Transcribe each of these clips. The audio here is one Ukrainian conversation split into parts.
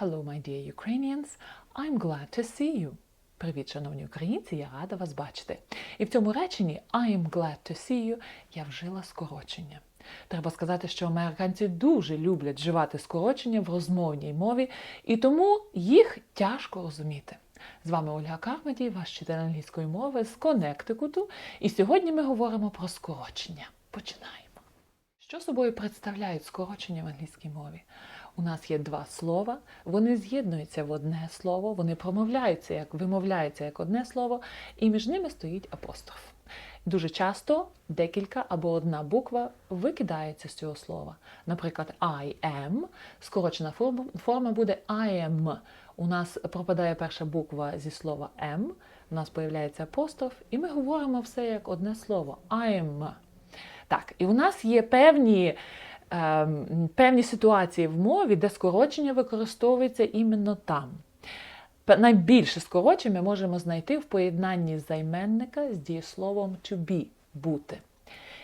Hello, my dear Ukrainians. I'm glad to see you. Привіт, шановні українці, я рада вас бачити. І в цьому реченні I am glad to see you я вжила скорочення. Треба сказати, що американці дуже люблять вживати скорочення в розмовній мові, і тому їх тяжко розуміти. З вами Ольга Кармаді, ваш вчитель англійської мови з Коннектикуту, і сьогодні ми говоримо про скорочення. Починаємо. Що собою представляють скорочення в англійській мові? У нас є два слова, вони з'єднуються в одне слово, вони промовляються як вимовляються як одне слово, і між ними стоїть апостроф. Дуже часто декілька або одна буква викидається з цього слова. Наприклад, I am, скорочена форма, буде I am. У нас пропадає перша буква зі слова am, у нас появляється апостроф, і ми говоримо все як одне слово I am. Так, і у нас є певні, певні ситуації в мові, де скорочення використовується іменно там. Найбільше скорочень ми можемо знайти в поєднанні займенника з дієсловом to be бути.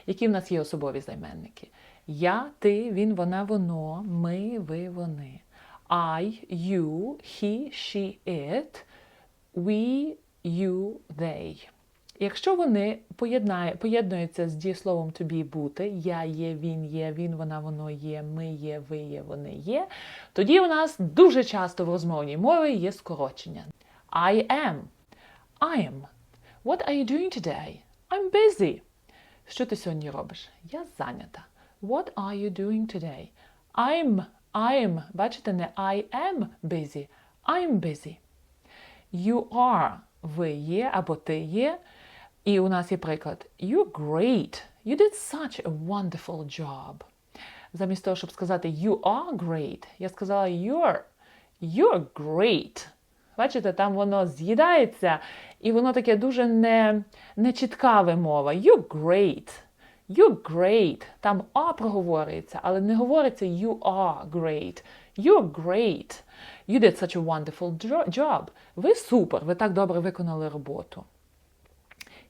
Які в нас є особові займенники? Я, ти, він, вона, воно, ми, ви, вони. I, you, he, she, it, we, you, they. Якщо вони поєднуються з дієсловом be бути, я є, він є, він, вона, воно є, ми є, ви є, вони є, тоді у нас дуже часто в розмовній мові є скорочення. I am. I am. What are you doing today? I'm busy. Що ти сьогодні робиш? Я зайнята. What are you doing today? I'm. I'm. Бачите, не I am busy. I'm busy. You are. Ви є або ти є. І у нас є приклад. You're great. You did such a wonderful job. Замість того, щоб сказати you are great, я сказала you're. You're great. Бачите, там воно з'їдається, і воно таке дуже не, нечітка вимова. You're great. You're great. Там А проговорюється, але не говориться you are great. You're great. You did such a wonderful job. Ви супер, ви так добре виконали роботу.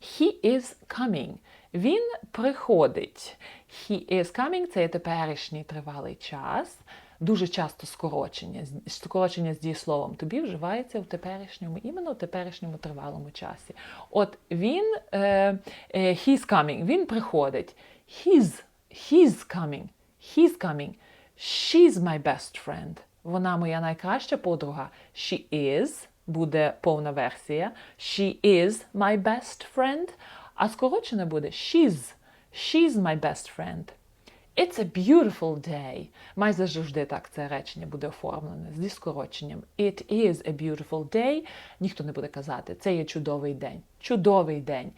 He is coming. Він приходить. He is coming це є теперішній тривалий час. Дуже часто скорочення. Скорочення з дієсловом тобі вживається в теперішньому, іменно в теперішньому тривалому часі. От він е, е, he's coming, він приходить. He's, he's coming. He's coming. She's my best friend. Вона моя найкраща подруга. She is буде повна версія. She is my best friend. А скорочене буде she's. She's my best friend. It's a beautiful day. Майже завжди так це речення буде оформлене зі скороченням. It is a beautiful day. Ніхто не буде казати, це є чудовий день. Чудовий день.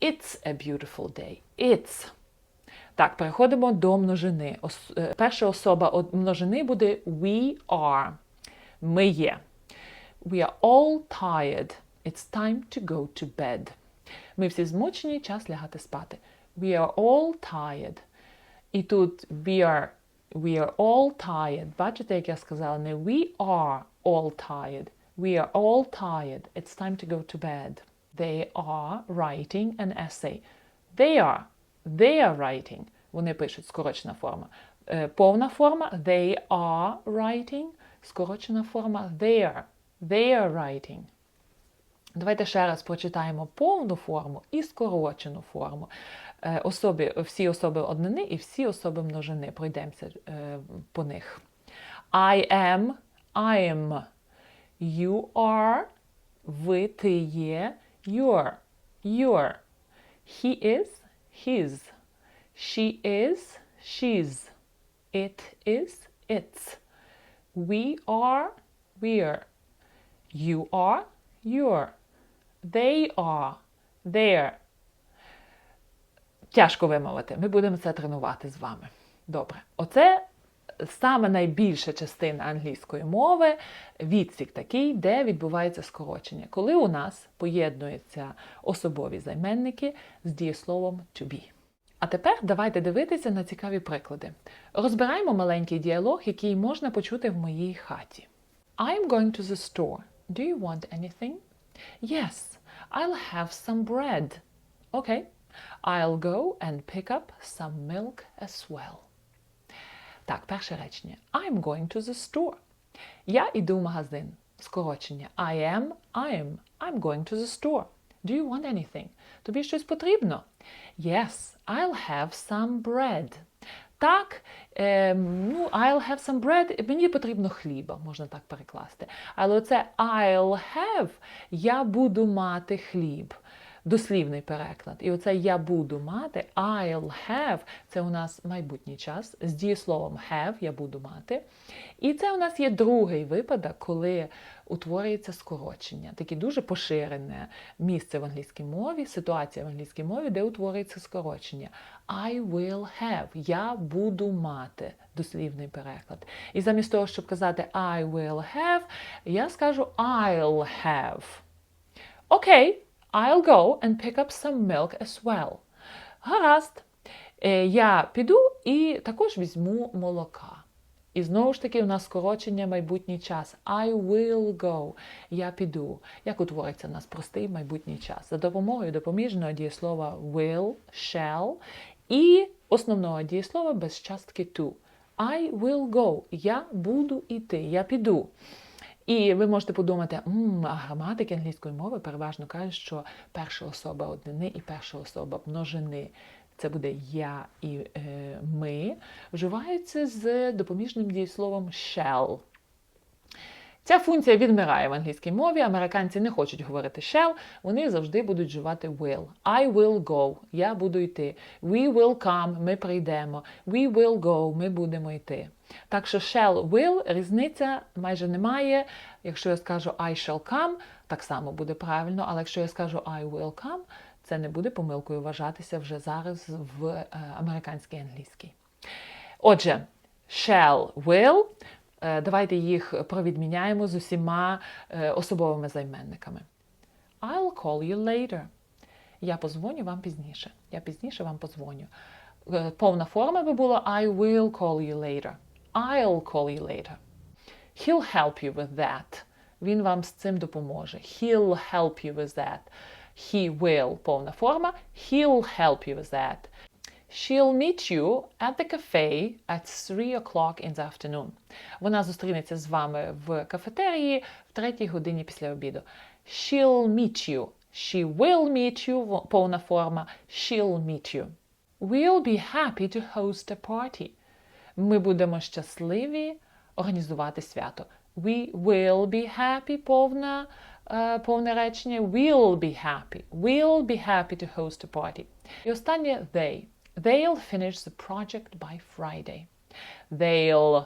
It's a beautiful day. It's. Так, переходимо до множини. Е, перша особа множини буде we are. Ми є. We are all tired. It's time to go to bed. Ми всі змучені, час лягати спати. We are all tired. І тут we are, we are all tired. Бачите, як я сказала, не we are all tired. We are all tired. It's time to go to bed. They are writing an essay. They are. They are writing. Вони пишуть скорочена форма. Е, Повна форма they are writing. Скорочена форма they are. They are writing. Давайте ще раз прочитаємо повну форму і скорочену форму. Е, Особи, всі особи однини і всі особи множини. Пройдемося е, по них. I am, I am. You are, ви, ти є. You're, you're. He is, his. She is, she's. It is, its. We are, we're. You are, you're. They are, they're. Тяжко вимовити. Ми будемо це тренувати з вами. Добре. Оце саме найбільша частина англійської мови, відсік такий, де відбувається скорочення, коли у нас поєднуються особові займенники з дієсловом to be. А тепер давайте дивитися на цікаві приклади. Розбираємо маленький діалог, який можна почути в моїй хаті. I'm going to the store. Do you want anything? Yes, I'll have some bread. Okay, I'll go and pick up some milk as well. Так, перше речення. I'm going to the store. Я йду в магазин. Скорочення. I am, I'm. I'm going to the store. Do you want anything? Тобі щось потрібно? Yes, I'll have some bread. Так, е, ну, I'll have some bread, мені потрібно хліба, можна так перекласти. Але це I'll have, я буду мати хліб. Дослівний переклад. І оце я буду мати, I'll have, це у нас майбутній час з дієсловом have, я буду мати. І це у нас є другий випадок, коли утворюється скорочення. Таке дуже поширене місце в англійській мові, ситуація в англійській мові, де утворюється скорочення. I will have, я буду мати дослівний переклад. І замість того, щоб казати I will have, я скажу I'll have. Окей. I'll go and pick up some milk as well. Гаразд. Е, Я піду і також візьму молока. І знову ж таки, у нас скорочення майбутній час. I will go. Я піду. Як утвориться у нас простий майбутній час? За допомогою допоміжного дієслова will, shall і основного дієслова без частки to. I will go. Я буду йти. Я піду. І ви можете подумати, М, а граматики англійської мови переважно кажуть, що перша особа однини і перша особа множини. Це буде я і е, ми, вживаються з допоміжним дієсловом shall. Ця функція відмирає в англійській мові. Американці не хочуть говорити shall, вони завжди будуть вживати will. I will go. Я буду йти. We will come. Ми прийдемо. We will go. Ми будемо йти. Так що shall, will, різниця майже немає. Якщо я скажу I shall come, так само буде правильно, але якщо я скажу I will come, це не буде помилкою вважатися вже зараз в е, американській англійській. Отже, shall, will. Е, Давайте їх провідміняємо з усіма е, особовими займенниками. I'll call you later. Я позвоню вам пізніше. Я пізніше вам позвоню. Е, Повна форма би була I will call you later. I'll call you later. He'll help you with that. Він вам з цим допоможе. He'll help you with that. He will повна форма. He'll help you with that. She'll meet you at the cafe at 3 o'clock in the afternoon. Вона зустрінеться з вами в кафетерії в третій годині після обіду. She'll meet you. She will meet you. Повна форма. She'll meet you. We'll be happy to host a party. Ми будемо щасливі організувати свято. We will be happy, повна, е, повне речення. We'll be happy. We'll be happy to host a party. І останнє they. They'll finish the project by Friday. They'll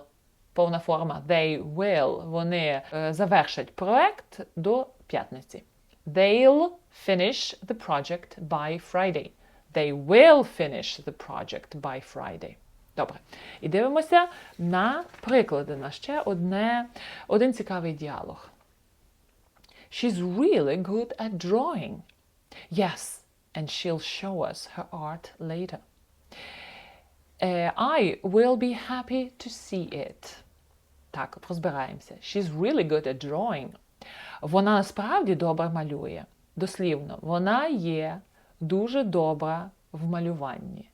повна форма they will. Вони е, завершать проект до п'ятниці. They'll finish the project by Friday. They will finish the project by Friday. Добре. І дивимося на приклади на ще одне, один цікавий діалог. She's really good at drawing. Yes, and she'll show us her art later. Е, I will be happy to see it. Так, розбираємося. She's really good at drawing. Вона насправді добре малює. Дослівно, вона є дуже добра в малюванні.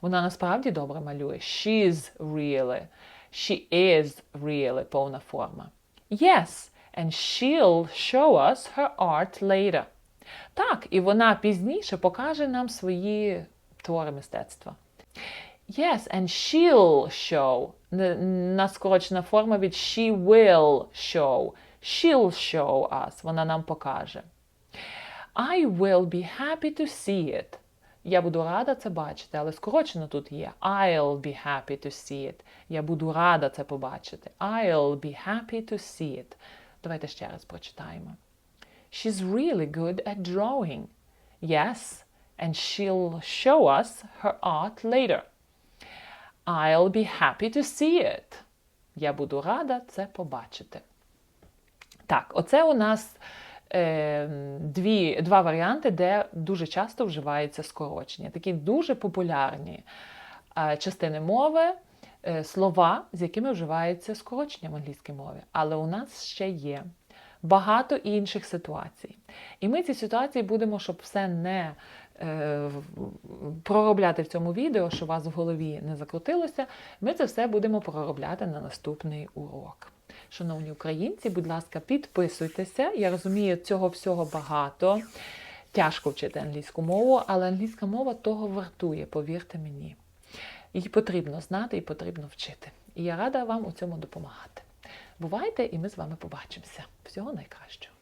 Вона насправді добре малює. She's really. She is really повна форма. Yes, and she'll show us her art later. Так, і вона пізніше покаже нам свої твори мистецтва. Yes, and she'll show. Н- На скорочена форма від she will show. She'll show us. Вона нам покаже. I will be happy to see it. Я буду рада це бачити, але скорочено тут є. I'll be happy to see it. Я буду рада це побачити. I'll be happy to see it. Давайте ще раз прочитаємо. She's really good at drawing. Yes, and she'll show us her art later. I'll be happy to see it. Я буду рада це побачити. Так, оце у нас е, дві, два варіанти, де дуже часто вживається скорочення. Такі дуже популярні е, частини мови, е, слова, з якими вживається скорочення в англійській мові. Але у нас ще є багато інших ситуацій. І ми ці ситуації будемо, щоб все не проробляти в цьому відео, що у вас в голові не закрутилося. Ми це все будемо проробляти на наступний урок. Шановні українці, будь ласка, підписуйтеся. Я розумію, цього всього багато. Тяжко вчити англійську мову, але англійська мова того вартує, повірте мені. Її потрібно знати і потрібно вчити. І я рада вам у цьому допомагати. Бувайте, і ми з вами побачимося. Всього найкращого.